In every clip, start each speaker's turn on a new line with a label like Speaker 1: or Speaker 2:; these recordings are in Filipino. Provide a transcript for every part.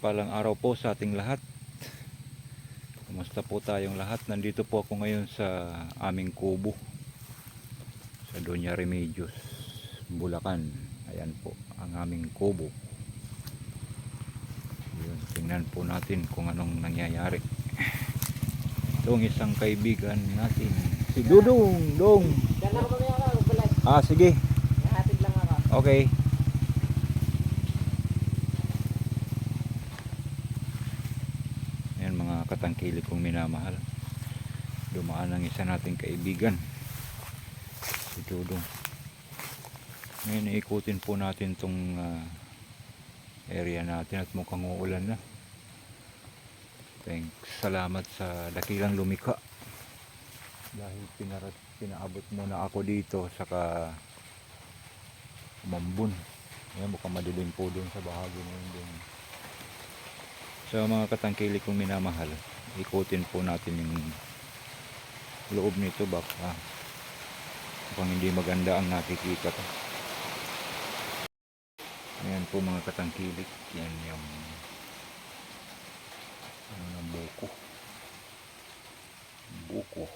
Speaker 1: Palang araw po sa ating lahat. Kumusta po tayong lahat? Nandito po ako ngayon sa aming kubo. Sa Doña Remedios, Bulacan. Ayan po ang aming kubo. Yun, tingnan po natin kung anong nangyayari. Itong isang kaibigan natin. Si Dudong! Dong! Ah, sige.
Speaker 2: Nahatid lang ako.
Speaker 1: Okay. Ayan mga katangkilik kong minamahal. Dumaan ang isa nating kaibigan. Si Dudong. Ngayon ikutin po natin tong ah, area natin at mukhang uulan na. Thanks. Salamat sa dakilang lumikha. Dahil pinarat, pinaabot muna ako dito saka umambun. Ayan, mukhang madilim po doon sa bahagi na yun doon. Sa mga katangkilik kong minamahal, ikutin po natin yung loob nito baka mukhang hindi maganda ang nakikita ko. Ayan po mga katangkilik, yan yung ano buko. Buko.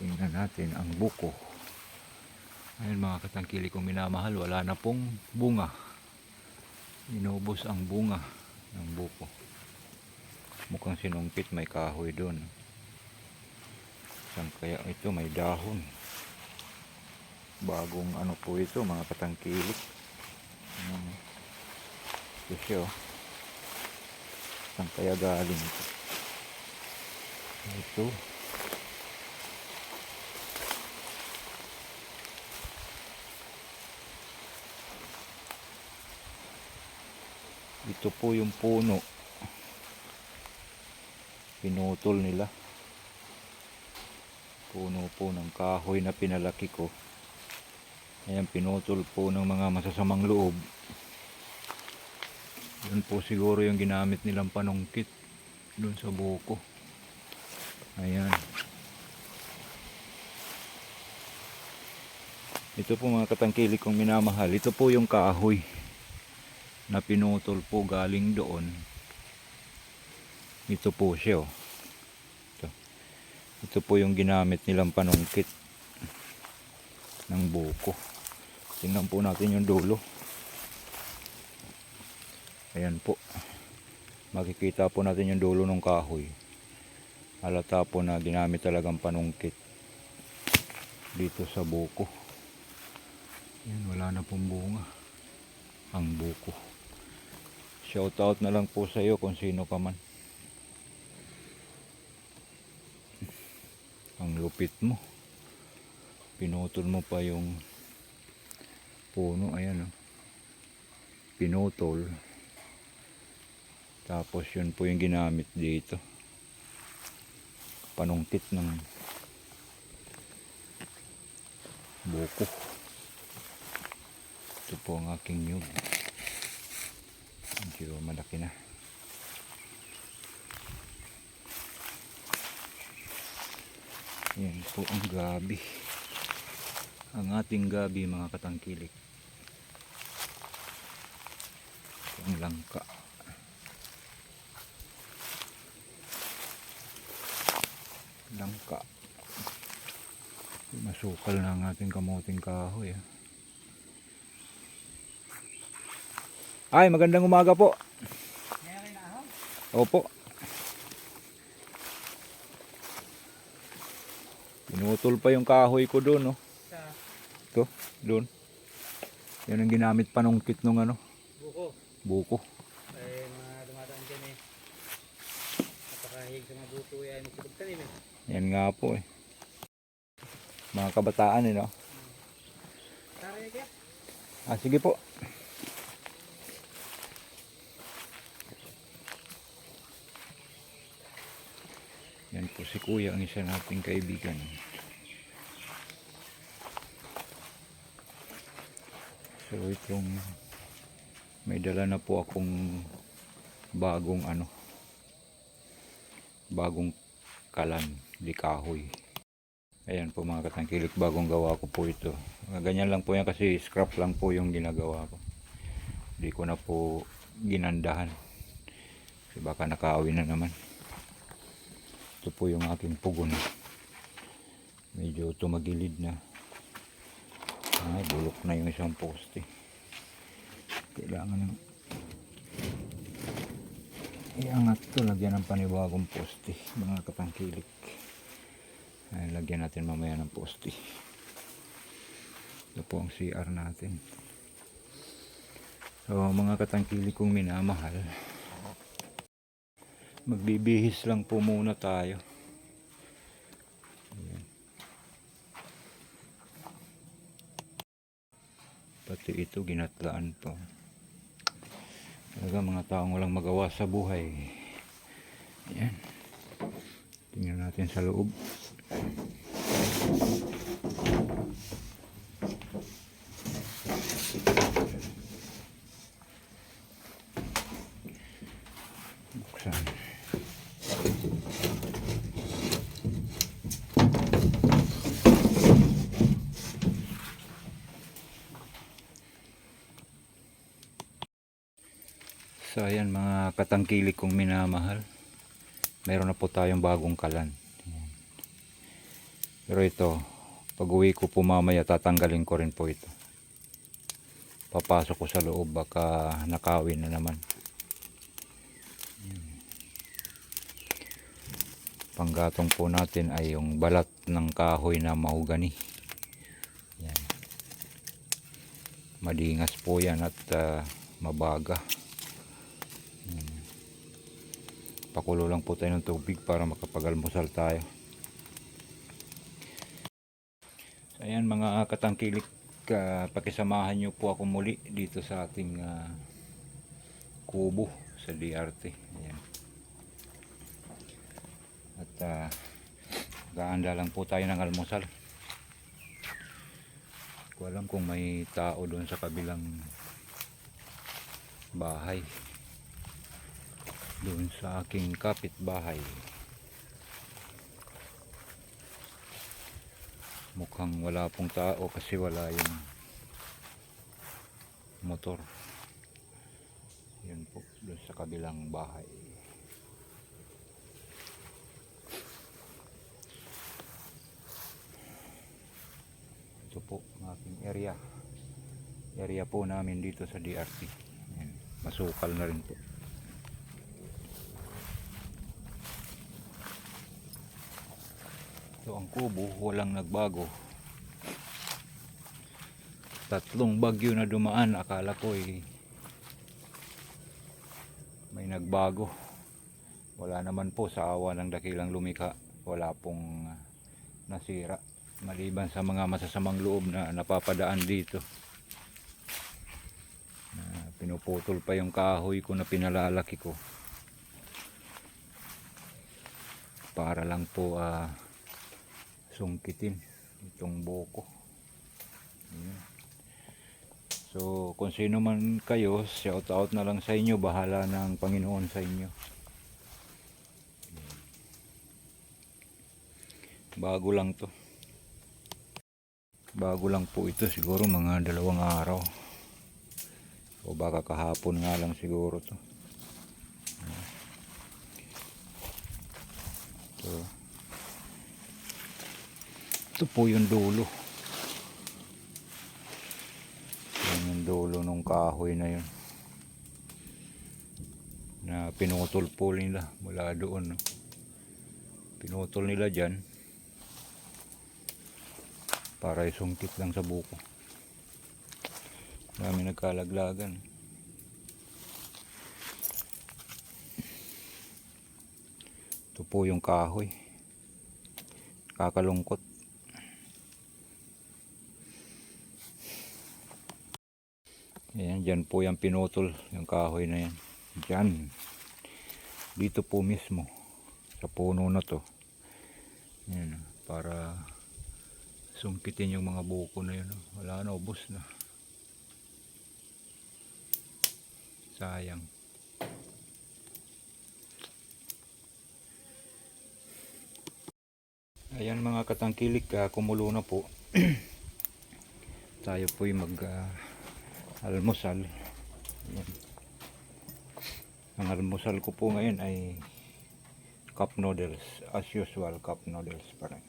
Speaker 1: Tingnan natin ang buko. Ayun mga katangkili kong minamahal, wala na pong bunga. Inubos ang bunga ng buko. Mukhang sinungkit may kahoy doon. Saan kaya ito may dahon. Bagong ano po ito mga katangkili. Hmm. Siya oh. Saan kaya galing ito? Ito. Po yung puno. Pinutol nila. Puno po ng kahoy na pinalaki ko. Ayan, pinutol po ng mga masasamang loob. Yun po siguro yung ginamit nilang panungkit doon sa buko. Ayan. Ito po mga katangkilik kong minamahal. Ito po yung kahoy na pinutol po galing doon. Ito po siya. oh. Ito. Ito po yung ginamit nilang panungkit ng buko. Tingnan po natin yung dulo. Ayan po. Makikita po natin yung dulo ng kahoy. Halata po na ginamit talagang panungkit dito sa buko. Yan, wala na pong bunga ang buko. Shout out na lang po sa iyo kung sino ka man. Ang lupit mo. Pinutol mo pa yung puno. Ayan oh. Pinutol. Tapos yun po yung ginamit dito. Panungkit ng buko. Ito po ang aking nyug. Medyo malaki na. Yan po ang gabi. Ang ating gabi mga katangkilik. Ito ang langka. Langka. Masukal na ang ating kamuting kahoy. Ah. Ay, magandang umaga po. Opo. Pinutol pa yung kahoy ko doon, no? Ito, doon. Yan ang ginamit panungkit nung ano,
Speaker 2: buko.
Speaker 1: buko.
Speaker 2: Eh, mga dumadaan dyan eh. Napakahig sa mga buko ay magsipagtanim eh.
Speaker 1: Yan nga po eh. Mga kabataan eh, no?
Speaker 2: Tara?
Speaker 1: Ah, sige po. Yan po si Kuya, ang isa nating kaibigan. So itong may dala na po akong bagong ano bagong kalan di kahoy. Ayan po mga katangkilik, bagong gawa ko po ito. Ganyan lang po yan kasi scrap lang po yung ginagawa ko. Hindi ko na po ginandahan. Kasi baka nakaawi na naman. Ito po yung aking pugon. Medyo tumagilid na. Ay, bulok na yung isang poste. Kailangan ng iangat to, lagyan ng panibagong poste, mga katangkilik. Ay, lagyan natin mamaya ng poste. Ito po ang CR natin. So, mga katangkilik kong minamahal, magbibihis lang po muna tayo. Ayan. Pati ito ginatlaan pa. Talaga mga taong walang magawa sa buhay. Ayan. Tingnan natin sa loob. So ayan mga katangkilik kong minamahal. Meron na po tayong bagong kalan. Ayan. Pero ito, pag uwi ko po mamaya tatanggalin ko rin po ito. Papasok ko sa loob baka nakawin na naman. Ayan. Panggatong po natin ay yung balat ng kahoy na mahugani. Yan. Madingas po yan at ah, mabaga. Pakulo lang po tayo ng tubig para makapagalmusal tayo. So, ayan mga katangkilik, ah, pakisamahan nyo po ako muli dito sa ating ah, kubo sa DRT. Ayan. At uh, gaanda lang po tayo ng almusal. Ko alam kung may tao doon sa kabilang bahay doon sa aking kapitbahay. Mukhang wala pong tao kasi wala yung motor. Yun po doon sa kabilang bahay. Ito po ang aking area. Area po namin dito sa DRT Yan. masukal na rin po So ang kubo walang nagbago. Tatlong bagyo na dumaan akala ko eh may nagbago. Wala naman po sa awa ng dakilang lumikha. Wala pong ah, nasira. Maliban sa mga masasamang loob na napapadaan dito. Na pinuputol pa yung kahoy ko na pinalalaki ko. Para lang po ah sungkitin itong buko. So, kung sino man kayo, shout out na lang sa inyo. Bahala ng Panginoon sa inyo. Bago lang to. Bago lang po ito. Siguro mga dalawang araw. O baka kahapon nga lang siguro to. So, ito po yung dulo. Yan yung dulo ng kahoy na yun. Na pinutol po nila mula doon. No? Pinutol nila dyan. Para isungkit lang sa buko. Marami nagkalaglagan. Ito po yung kahoy. Kakalungkot. Ayan, dyan po yung pinutol, yung kahoy na yan. Dyan. Dito po mismo. Sa puno na to. Ayan, para sungkitin yung mga buko na yun. Wala na, ubos na. Sayang. Ayan mga katangkilik, ah, kumulo na po. Tayo po'y mag ah, almusal. Ayan. Ang almusal ko po ngayon ay cup noodles. As usual, cup noodles pa rin.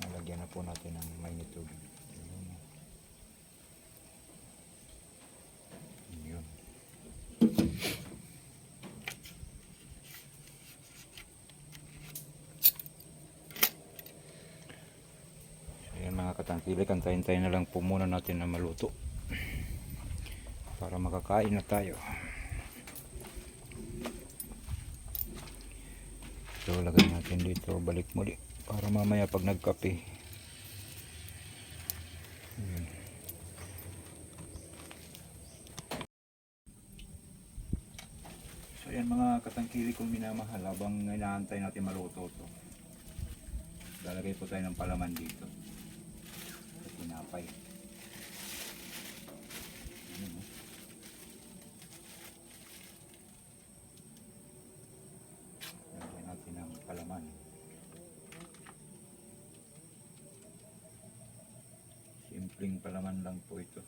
Speaker 1: Nalagyan na po natin ng mainit tubig. Yun. Katangkilik, antayin-tayin na lang po muna natin na maluto para makakain na tayo. So lagay natin dito, balik muli para mamaya pag nagkape. Ayan. So yan mga katangkili kong minamahal habang inaantay natin maluto to. Lalagay po tayo ng palaman dito. Tinapay. Lagyan natin ng palaman. Simpleng palaman lang po ito.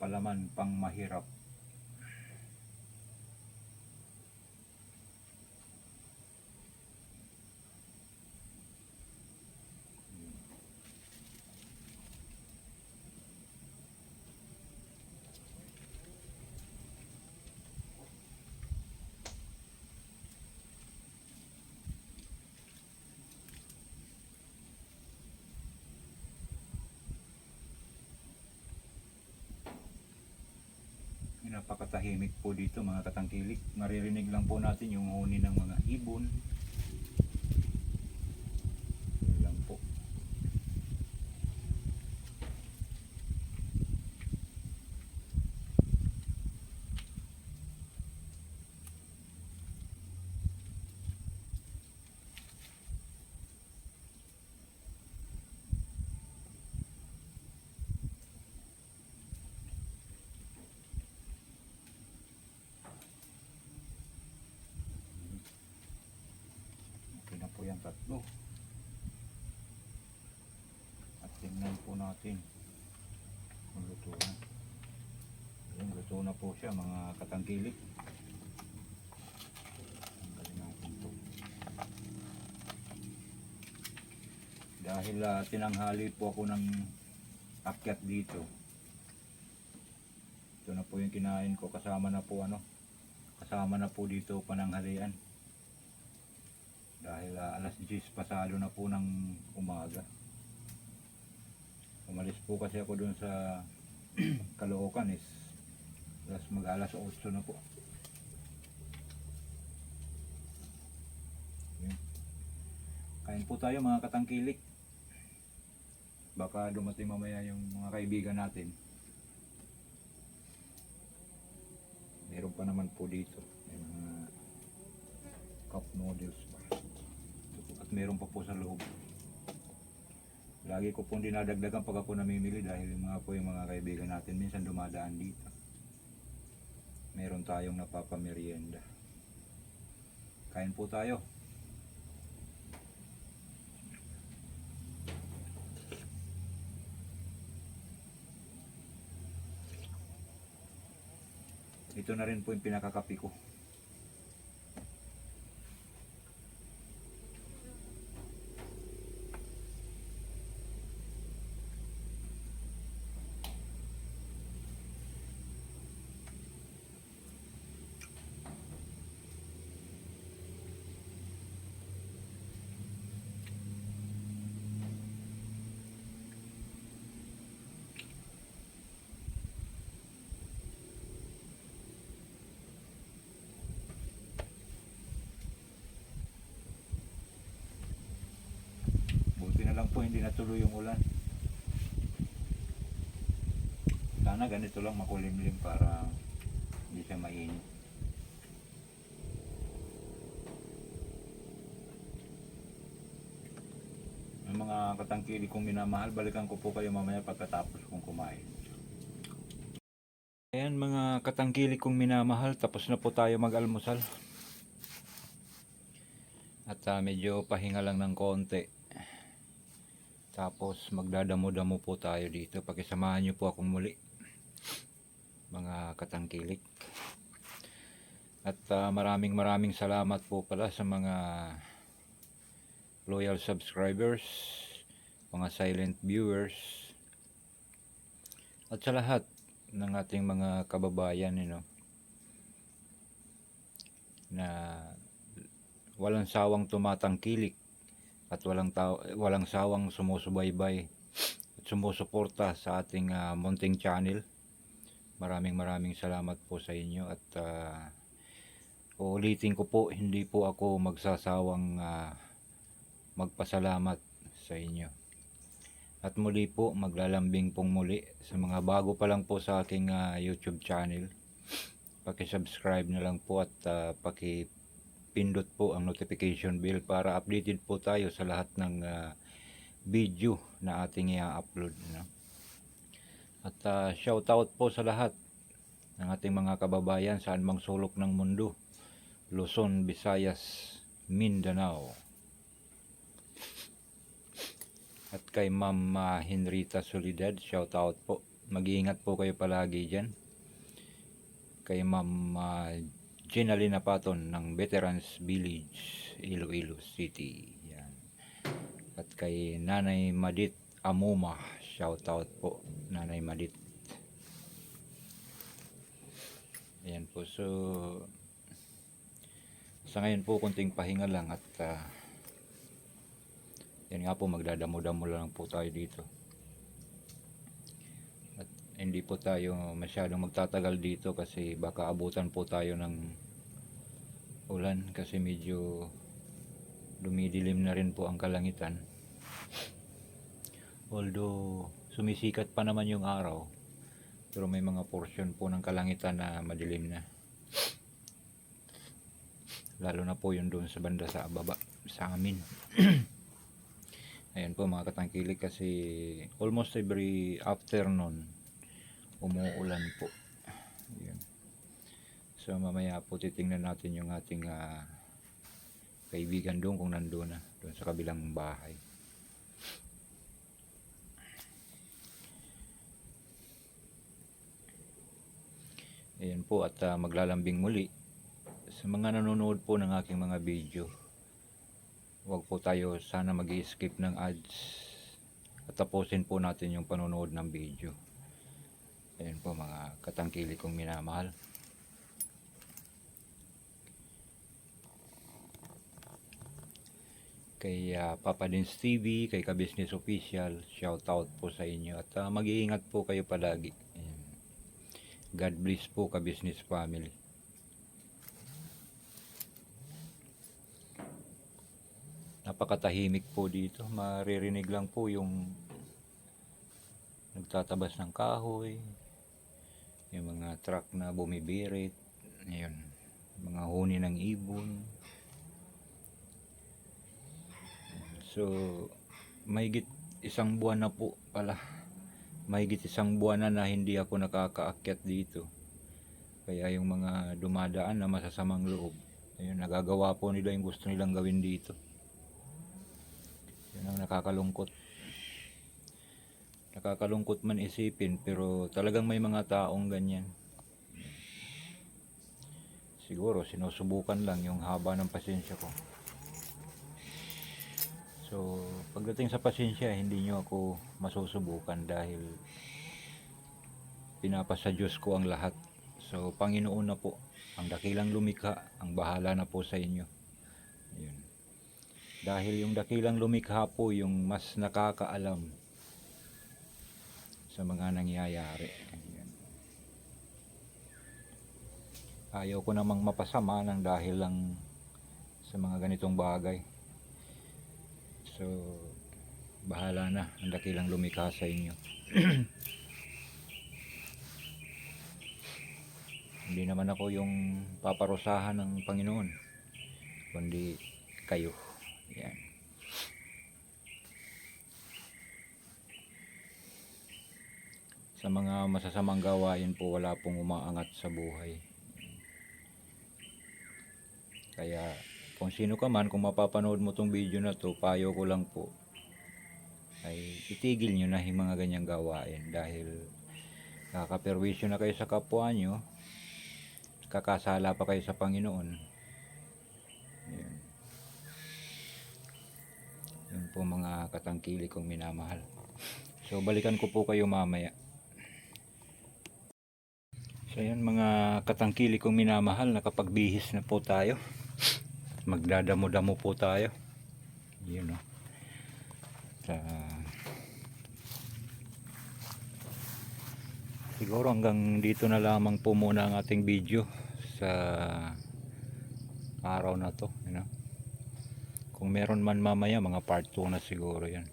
Speaker 1: Palaman pang mahirap. Napakatahimik po dito mga katangkilik. Maririnig lang po natin yung huni ng mga ibon. Yun lang po. Yung tatlo. At tingnan po natin kung luto na. Ayan, luto na po siya mga katangkilik. Dahil ah, tinanghali po ako ng akyat dito. Ito na po yung kinain ko kasama na po ano kasama na po dito pananghalian dahil ah, alas 10 pasado na po ng umaga. Umalis po kasi ako dun sa Caloocan is alas mag alas 8 na po. Kain po tayo mga katangkilik. Baka dumating mamaya yung mga kaibigan natin. Meron pa naman po dito may mga cup noodles meron pa po sa loob. Lagi ko pong dinadagdagan pag ako namimili dahil mga po yung mga kaibigan natin minsan dumadaan dito. Meron tayong napapamerienda. Kain po tayo. Ito na rin po yung pinakakapi ko lang po hindi natuloy yung ulan. Sana ganito lang makulimlim para hindi siya mainit. Ang mga katangkili kong minamahal, balikan ko po kayo mamaya pagkatapos kong kumain. Ayan mga katangkili kong minamahal, tapos na po tayo mag-almusal. At ah, medyo pahinga lang ng konti. Tapos magdadamo-damo po tayo dito. Pakisamahan niyo po akong muli. Mga katangkilik. At ah, maraming maraming salamat po pala sa mga loyal subscribers, mga silent viewers, at sa lahat ng ating mga kababayan, you know, na walang sawang tumatangkilik at walang tao, walang sawang sumusubaybay at sumusuporta sa ating ah, munting channel. Maraming maraming salamat po sa inyo at ah, uulitin ko po, hindi po ako magsasawang ah, magpasalamat sa inyo. At muli po, maglalambing pong muli sa mga bago pa lang po sa aking ah, YouTube channel. Paki-subscribe na lang po at ah, paki-pindot po ang notification bell para updated po tayo sa lahat ng ah, video na ating i-upload. No? At ah, shoutout po sa lahat ng ating mga kababayan saan mang sulok ng mundo. Luzon, Visayas, Mindanao. At kay Ma'am ah, Henrita Solidad, shout out po. Mag-iingat po kayo palagi dyan. Kay Ma'am uh, Ginalina Paton ng Veterans Village, Iloilo City. Yan. At kay Nanay Madit Amuma, shout out po. Nanay Madit. Ayan po. So, sa ngayon po, kunting pahinga lang at ah, yan nga po, magdadamo-damo lang po tayo dito. Hindi po tayo masyadong magtatagal dito kasi baka abutan po tayo ng ulan kasi medyo dumidilim na rin po ang kalangitan. Although sumisikat pa naman yung araw, pero may mga portion po ng kalangitan na madilim na. Lalo na po yun doon sa banda sa baba sa amin. Ayan po mga katangkilik kasi almost every afternoon umuulan po. Ayan. So mamaya po titingnan natin yung ating ah, kaibigan doon kung nandoon na doon sa kabilang bahay. Ayan po at ah, maglalambing muli sa mga nanonood po ng aking mga video huwag po tayo sana mag skip ng ads at tapusin po natin yung panonood ng video ayan po mga katangkili kong minamahal kay ah, Papa Dins TV, kay Ka-Business Official, shout out po sa inyo at ah, mag-iingat po kayo palagi. Ayan. God bless po Ka-Business Family. napakatahimik po dito. Maririnig lang po yung nagtatabas ng kahoy, yung mga truck na bumibirit, ayun, mga huni ng ibon. So, mahigit isang buwan na po pala. Mahigit isang buwan na na hindi ako nakakaakyat dito. Kaya yung mga dumadaan na masasamang loob, ayun, nagagawa po nila yung gusto nilang gawin dito. Yun ang nakakalungkot. Nakakalungkot man isipin pero talagang may mga taong ganyan. Siguro sinusubukan lang yung haba ng pasensya ko. So, pagdating sa pasensya, hindi nyo ako masusubukan dahil pinapasa Diyos ko ang lahat. So, Panginoon na po, ang dakilang lumikha, ang bahala na po sa inyo. Yun. Dahil yung dakilang lumikha po yung mas nakakaalam sa mga nangyayari. Ayan. Ayaw ko namang mapasama ng dahil lang sa mga ganitong bagay. So, bahala na ang dakilang lumikha sa inyo. Hindi naman ako yung paparusahan ng Panginoon, kundi kayo. Yan. Sa mga masasamang gawain po wala pong umaangat sa buhay. Kaya kung sino ka man, kung mapapanood mo tong video na to, payo ko lang po. ay itigil nyo na yung mga ganyang gawain dahil kakaperwisyo na kayo sa kapwa nyo kakasala pa kayo sa Panginoon yun yun po mga katangkili kong minamahal so balikan ko po kayo mamaya so yan mga katangkili kong minamahal nakapagbihis na po tayo. Magdadamo-damo po tayo. Yun o sa siguro hanggang dito na lamang po muna ang ating video sa araw na to you know? kung meron man mamaya mga part 2 na siguro yan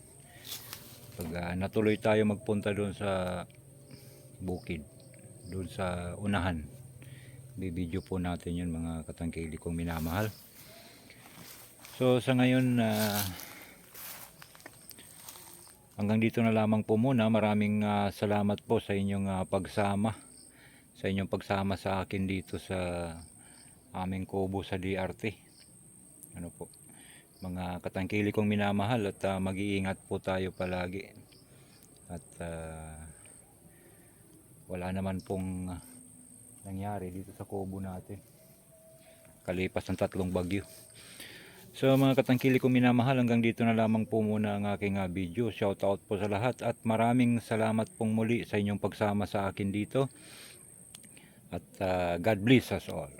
Speaker 1: pag ah, natuloy tayo magpunta doon sa bukid doon sa unahan. Bibidyo po natin yun mga katangkili kong minamahal. So sa ngayon ah, hanggang dito na lamang po muna. Maraming ah, salamat po sa inyong ah, pagsama. Sa inyong pagsama sa akin dito sa aming kubo sa DRT ano po? Mga katangkili kong minamahal at ah, mag-iingat po tayo palagi. At ah, wala naman pong ah, nangyari dito sa kubo natin kalipas ng tatlong bagyo So mga katangkili kong minamahal hanggang dito na lamang po muna ang aking ah, video. Shout out po sa lahat at maraming salamat pong muli sa inyong pagsama sa akin dito. At ah, God bless us all.